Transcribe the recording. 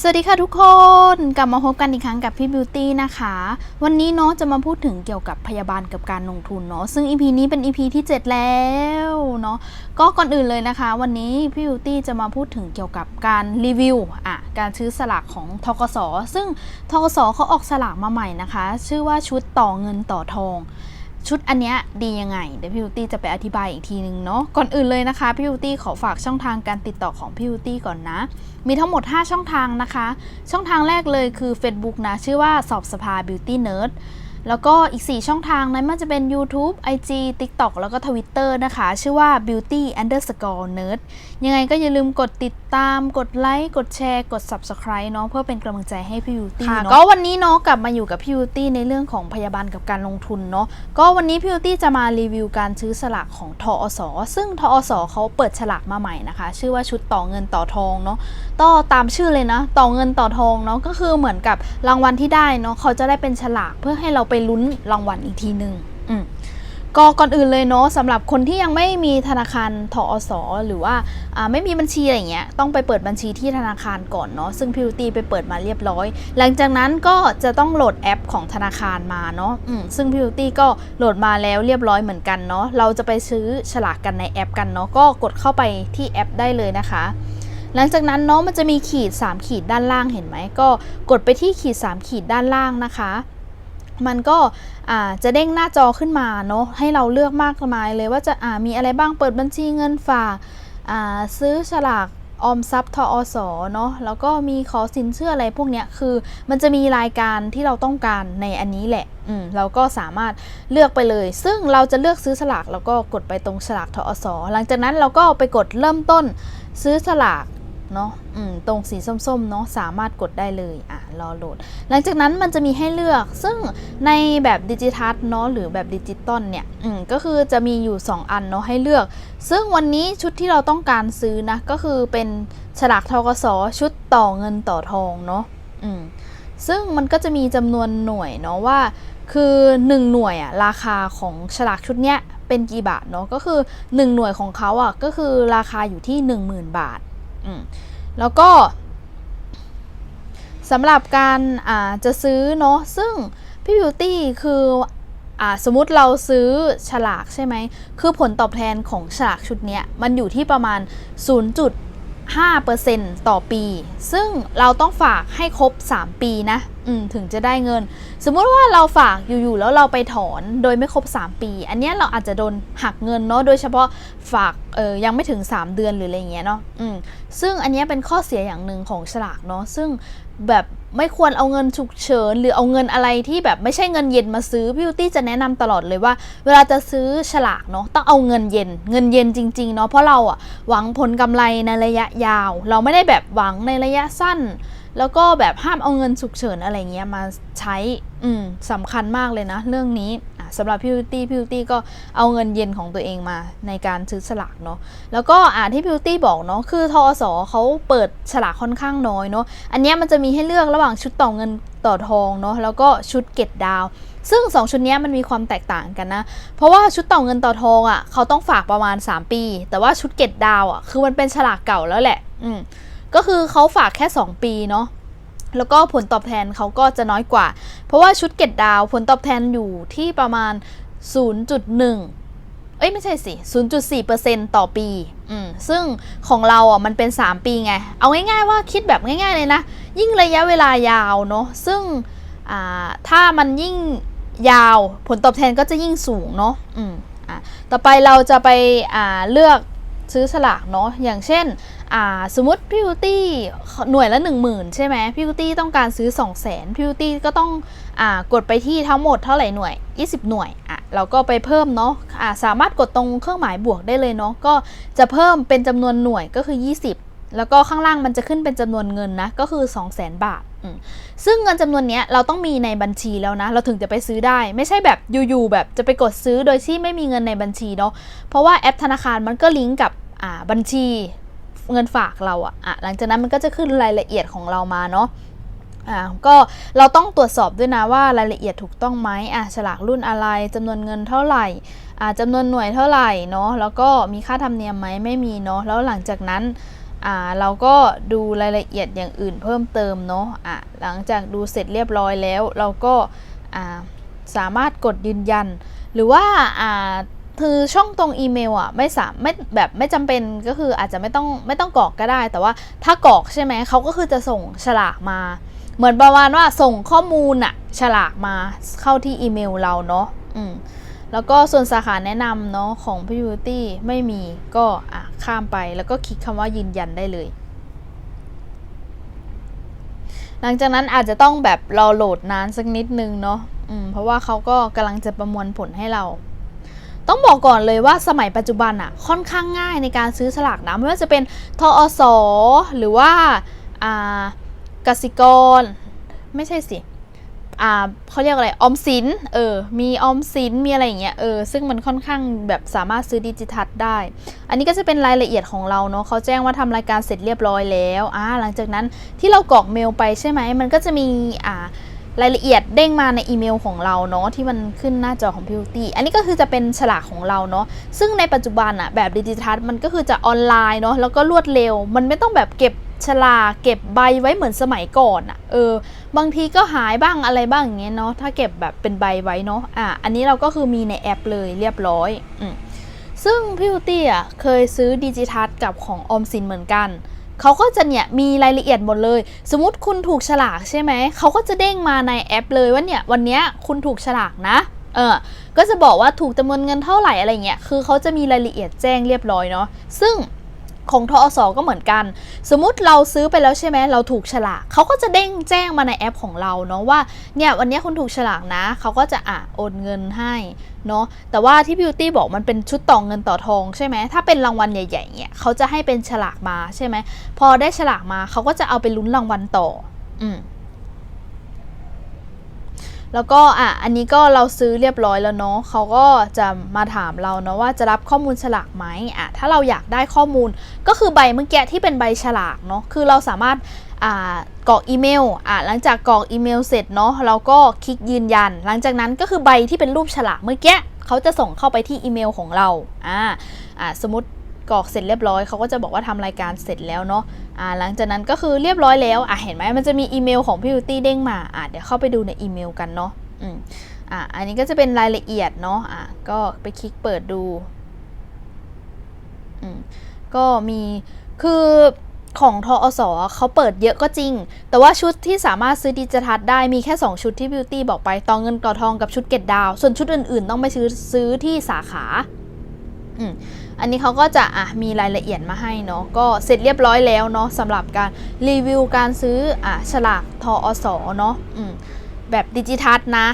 สวัสดีค่ะทุกคนกลับมาพบกันอีกครั้งกับพี่บิวตี้นะคะ วันนี้เนาะจะมาพูดถึงเกี่ยวกับพยาบาลกับการลงทุนเนาะซึ่ง EP นี้เป็น EP ที่ 7 แล้วเนาะก็ก่อนอื่นเลยนะคะ วันนี้พี่บิวตี้จะมาพูดถึงเกี่ยวกับการรีวิวอะการซื้อสลากของทกสซึ่งทกสเขาออกสลากมาใหม่นะคะ ชื่อว่าชุดต่อเงินต่อทอง ชุดอันเนี้ยดียังไง เดี๋ยวพี่บิวตี้จะไปอธิบายอีกทีนึงเนาะ ก่อนอื่นเลยนะคะ พี่บิวตี้ขอฝากช่องทางการติดต่อของพี่บิวตี้ก่อนนะ มีทั้งหมด 5 ช่องทางนะคะ ช่องทางแรกเลยคือ Facebook นะ ชื่อว่าสอบสภา Beauty Nerd แล้วก็อีก 4 ช่องทางนั้นมันจะเป็น YouTube IG TikTok แล้วก็ Twitter นะคะ ชื่อว่า Beauty Underscore Nerd ยังไงก็อย่าลืมกดติดตาม กดไลค์ กดแชร์ กด Subscribe เนาะเพื่อเป็นกำลังใจให้พี่บิวตี้เนาะก็วันนี้เนาะกลับมาอยู่กับพี่บิวตี้ในเรื่องของพยาบาลกับการลงทุนเนาะก็วันนี้พี่บิวตี้จะมารีวิวการซื้อสลากของทอสซึ่งทอสเขาเปิดฉลากมาใหม่นะคะ ชื่อว่าชุดต่อเงินต่อทองเนาะต่อตามชื่อเลยนะ ต่อเงินต่อทองเนาะก็คือเหมือนกับรางวัลที่ได้เนาะเขาจะได้เป็นฉลากเพื่อให้เราไปไปลุ้นรางวัลอีกทีหนึ่งก็ก่อนอื่นเลยเนาะสำหรับคนที่ยังไม่มีธนาคารทอสหรือว่าไม่มีบัญชีอะไรเงี้ยต้องไปเปิดบัญชีที่ธนาคารก่อนเนาะซึ่งพิวตี้ไปเปิดมาเรียบร้อย หลังจากนั้นก็จะต้องโหลดแอปของธนาคารมาเนาะซึ่งพิวตี้ก็โหลดมาแล้วเรียบร้อยเหมือนกันเนาะเราจะไปซื้อฉลากกันในแอปกันเนาะก็กดเข้าไปที่แอปได้เลยนะคะหลังจากนั้นเนาะมันจะมีขีด 3 ขีดด้านล่างเห็นไหมก็กดไปที่ขีด 3 ขีดด้านล่างนะคะ มันก็จะเด้งหน้าจอขึ้นมาเนาะให้เราเลือกมากมายเลยว่าจะมีอะไรบ้างเปิดบัญชีเงินฝากซื้อฉลากออมทรัพย์ทอสเนาะแล้วก็มีขอสินเชื่ออะไรพวกเนี้ยคือ มันจะมีรายการที่เราต้องการในอันนี้แหละอืมเราก็สามารถเลือกไปเลย ซึ่งเราจะเลือกซื้อสลากแล้วก็กดไปตรงฉลากทอสหลังจากนั้นเราก็ไปกดเริ่มต้นซื้อสลากเนาะอืมตรงสีส้มๆเนาะสามารถกดได้เลยอะ รอโหลด หลังจากนั้นมันจะมีให้เลือก ซึ่งในแบบดิจิทัลเนาะหรือแบบดิจิตอลเนี่ยอืมก็คือจะมีอยู่ 2 อันเนาะให้เลือก ซึ่งวันนี้ชุดที่เราต้องการซื้อนะก็คือเป็นฉลากทกสชุดต่อเงินต่อทองเนาะอืมซึ่งมันก็จะมีจำนวนหน่วยเนาะว่าคือ 1 หน่วยอะราคาของฉลากชุดเนี้ยเป็นกี่บาทเนาะก็คือ 1 หน่วยของเขาอะก็คือราคาอยู่ที่ 10,000 บาทอืมแล้วก็ สำหรับการาจะซื้อเนาะซึ่งพี่บิวตี้คืออสมมติเราซื้อฉลากใช่ไหม คือผลตอบแทนของฉลากชุดนี้มันอยู่ที่ประมาณ 0.5%ต่อปี ซึ่งเราต้องฝากให้ครบ 3 ปีนะ ถึงจะได้เงิน สมมุติว่าเราฝากอยู่ๆแล้วเราไปถอนโดยไม่ครบ 3 ปี อันเนี้ยเราอาจจะโดนหักเงินเนาะโดยเฉพาะฝากเออยังไม่ถึง 3 เดือนหรืออะไรเงี้ยเนาะอืมซึ่งอันเนี้ยเป็นข้อเสียอย่างหนึ่งของฉลากเนาะซึ่งแบบไม่ควรเอาเงินฉุกเฉินหรือเอาเงินอะไรที่แบบไม่ใช่เงินเย็นมาซื้อพี่บิวตี้จะแนะนำตลอดเลยว่า เวลาจะซื้อฉลากเนาะต้องเอาเงินเย็น เงินเย็นจริงๆเนาะเพราะเราอะหวังผลกำไรในระยะยาว เราไม่ได้แบบหวังในระยะสั้น แล้วก็แบบห้ามเอาเงินฉุกเฉินอะไรเงี้ยมาใช้ อืมสำคัญมากเลยนะ เรื่องนี้สำหรับพิวตี้พิวตี้ก็เอาเงินเย็นของตัวเองมาในการซื้อสลากเนาะแล้วก็อ่าที่พิวตี้บอกเนาะคือทอสอเขาเปิดฉลากค่อนข้างน้อยเนาะอันนี้มันจะมีให้เลือกระหว่างชุดต่อเงินต่อทองเนาะแล้วก็ชุดเก็ดดาว ซึ่ง 2 ชุดนี้มันมีความแตกต่างกันนะ เพราะว่าชุดต่อเงินต่อทองอะ่ะเขาต้องฝากประมาณ 3 ปี แต่ว่าชุดเก็ดดาวอะ่ะคือมันเป็นฉลากเก่าแล้วแหละ อืม ก็คือเขาฝากแค่ 2 ปีเนาะแล้วก็ผลตอบแทนเขาก็จะน้อยกว่า เพราะว่าชุดเก็ดดาวผลตอบแทนอยู่ที่ประมาณ 0.1 เอ้ยไม่ใช่สิ 0.4%ต่อปี อืม ซึ่งของเราอะมันเป็น 3 ปีไง เอาง่ายๆว่าคิดแบบง่ายๆเลยนะ ยิ่งระยะเวลายาวเนาะ ซึ่งอ่าถ้ามันยิ่งยาวผลตอบแทนก็จะยิ่งสูงเนาะ อืม อะ ต่อไปเราจะไปอ่าเลือกซื้อสลากเนาะ อย่างเช่น สมมติพี่บิวตี้หน่วยละ 1 0,000 ใช่ไหมพี่บิวตี้ต้องการซื้อ 2 0 0 0 0 0พี่บิวตี้ก็ต้องอกดไปที่ทั้งหมดเท่าไหร่หน่วย 20 หน่วยอะเราก็ไปเพิ่มเนาะอ่าสามารถกดตรงเครื่องหมายบวกได้เลยเนาะก็จะเพิ่มเป็นจำนวนหน่วยก็คือ 20 แล้วก็ข้างล่างมันจะขึ้นเป็นจำนวนเงินนะก็คือ 2 0 0 0 0 0 บาทซึ่งเงินจำนวนเนี้ยเราต้องมีในบัญชีแล้วนะ เราถึงจะไปซื้อได้ ไม่ใช่แบบอยู่ๆแบบจะไปกดซื้อโดยที่ไม่มีเงินในบัญชีเนาะเพราะว่าแอปธนาคารมันก็ลิงก์กับบัญชี เงินฝากเราอะอะหลังจากนั้นมันก็จะขึ้นรายละเอียดของเรามาเนาะอ่าก็เราต้องตรวจสอบด้วยนะว่ารายละเอียดถูกต้องไหมอะฉลากรุ่นอะไรจำนวนเงินเท่าไหร่อ่าจำนวนหน่วยเท่าไหร่เนาะแล้วก็มีค่าธรรมเนียมไหมไม่มีเนาะแล้วหลังจากนั้นอ่าเราก็ดูรายละเอียดอย่างอื่นเพิ่มเติมเนาะอะหลังจากดูเสร็จเรียบร้อยแล้ว เราก็อ่าสามารถกดยืนยัน หรือว่าอ่า คือช่องตรงอีเมลอะไม่สามไม่แบบไม่จำเป็นก็คืออาจจะไม่ต้องไม่ต้องกรอกก็ได้ แต่ว่าถ้ากรอกใช่ไหมเขาก็คือจะส่งฉลากมา เหมือนประมาณว่าส่งข้อมูลอะฉลากมาเข้าที่อีเมลเราเนาะอืมแล้วก็ส่วนสาขาแนะนำเนาะของพี่บิวตี้ไม่มีก็อะข้ามไปแล้วก็คลิกคำว่ายืนยันได้เลย หลังจากนั้นอาจจะต้องแบบรอโหลดนานสักนิดนึงเนาะอืมเพราะว่าเขาก็กำลังจะประมวลผลให้เรา ต้องบอกก่อนเลยว่าสมัยปัจจุบันอะค่อนข้างง่ายในการซื้อสลากนะไม่ว่าจะเป็นทอสหรือว่าอ่ากสิกร ไม่ใช่สิอ่าเขาเรียกอะไรออมสินเออมีออมสินมีอะไรอย่างเงี้ยเออซึ่งมันค่อนข้างแบบสามารถซื้อดิจิทัลได้ อันนี้ก็จะเป็นรายละเอียดของเราเนาะเขาแจ้งว่าทำรายการเสร็จเรียบร้อยแล้วอ่าหลังจากนั้นที่เรากรอกเมลไปใช่ไหมมันก็จะมีอ่า รายละเอียดเด้งมาในอีเมลของเราเนาะที่มันขึ้นหน้าจอของ p ิวตี้อันนี้ก็คือจะเป็นฉลากของเราเนาะซึ่งในปัจจุบันอะแบบดิจิทัลมันก็คือจะออนไลน์เนาะแล้วก็รวดเร็ว มันไม่ต้องแบบเก็บฉลากเก็บใบไว้เหมือนสมัยก่อนอะเออบางทีก็หายบ้างอะไรบ้างอย่างเงี้ยเนาะถ้าเก็บแบบเป็นใบไว้เนาะอะอันนี้เราก็คือมีในแอปเลยเรียบร้อยอืมซึ่งพี่วิวตี้อะเคยซื้อดิจิทัลกับของออมสินเหมือนกัน เขาก็จะเนี่ยมีรายละเอียดหมดเลย สมมติคุณถูกฉลากใช่ไหม เขาก็จะเด้งมาในแอปเลยว่าเนี่ยวันนี้คุณถูกฉลากนะ เออ ก็จะบอกว่าถูกจำนวนเงินเท่าไหร่อะไรเงี้ย คือเขาจะมีรายละเอียดแจ้งเรียบร้อยเนาะ ซึ่ง ของทอสก็เหมือนกัน สมมุติเราซื้อไปแล้วใช่ไหมเราถูกฉลากเขาก็จะเด้งแจ้งมาในแอปของเราเนาะว่าเนี่ยวันนี้คุณถูกฉลากนะเขาก็จะอะโอนเงินให้เนาะแต่ว่าที่บิวตี้บอกมันเป็นชุดต่อเงินต่อทองใช่ไหมถ้าเป็นรางวัลใหญ่ๆเนี่ยเขาจะให้เป็นฉลากมาใช่ไหมพอได้ฉลากมาเขาก็จะเอาไปลุ้นรางวัลต่อ อืม แล้วก็อะอันนี้ก็เราซื้อเรียบร้อยแล้วเนาะเขาก็จะมาถามเราเนาะว่าจะรับข้อมูลฉลากไหมอะถ้าเราอยากได้ข้อมูลก็คือใบเมื่อกี้ที่เป็นใบฉลากเนาะคือเราสามารถอ่ากรอกอีเมลอะหลังจากกรอกอีเมลเสร็จเนาะเราก็คลิกยืนยัน หลังจากนั้นก็คือใบที่เป็นรูปฉลากเมื่อกี้เขาจะส่งเข้าไปที่อีเมลของเราอ่าอ่าสมมติ กรอกเสร็จเรียบร้อยเขาก็จะบอกว่าทำรายการเสร็จแล้วเนาะอ่าหลังจากนั้นก็คือเรียบร้อยแล้วอะเห็นไหมมันจะมีอีเมลของพี่บิวตี้เด้งมาอะเดี๋ยวเข้าไปดูในอีเมลกันเนาะอืมอะอันนี้ก็จะเป็นรายละเอียดเนาะอะก็ไปคลิกเปิดดูอืมก็มีคือของทอสอเขาเปิดเยอะก็จริง แต่ว่าชุดที่สามารถซื้อดิจิทัลได้มีแค่ 2 ชุดที่บิวตี้บอกไปตองเงินต่อทองกับชุดเกตดาว ส่วนชุดอื่นๆ ต้องไปซื้อซื้อที่สาขา อันนี้เขาก็จะอะมีรายละเอียดมาให้เนาะก็เสร็จเรียบร้อยแล้วเนาะสำหรับการรีวิวการซื้ออะฉลากทออสเนาะแบบดิจิทัลนะ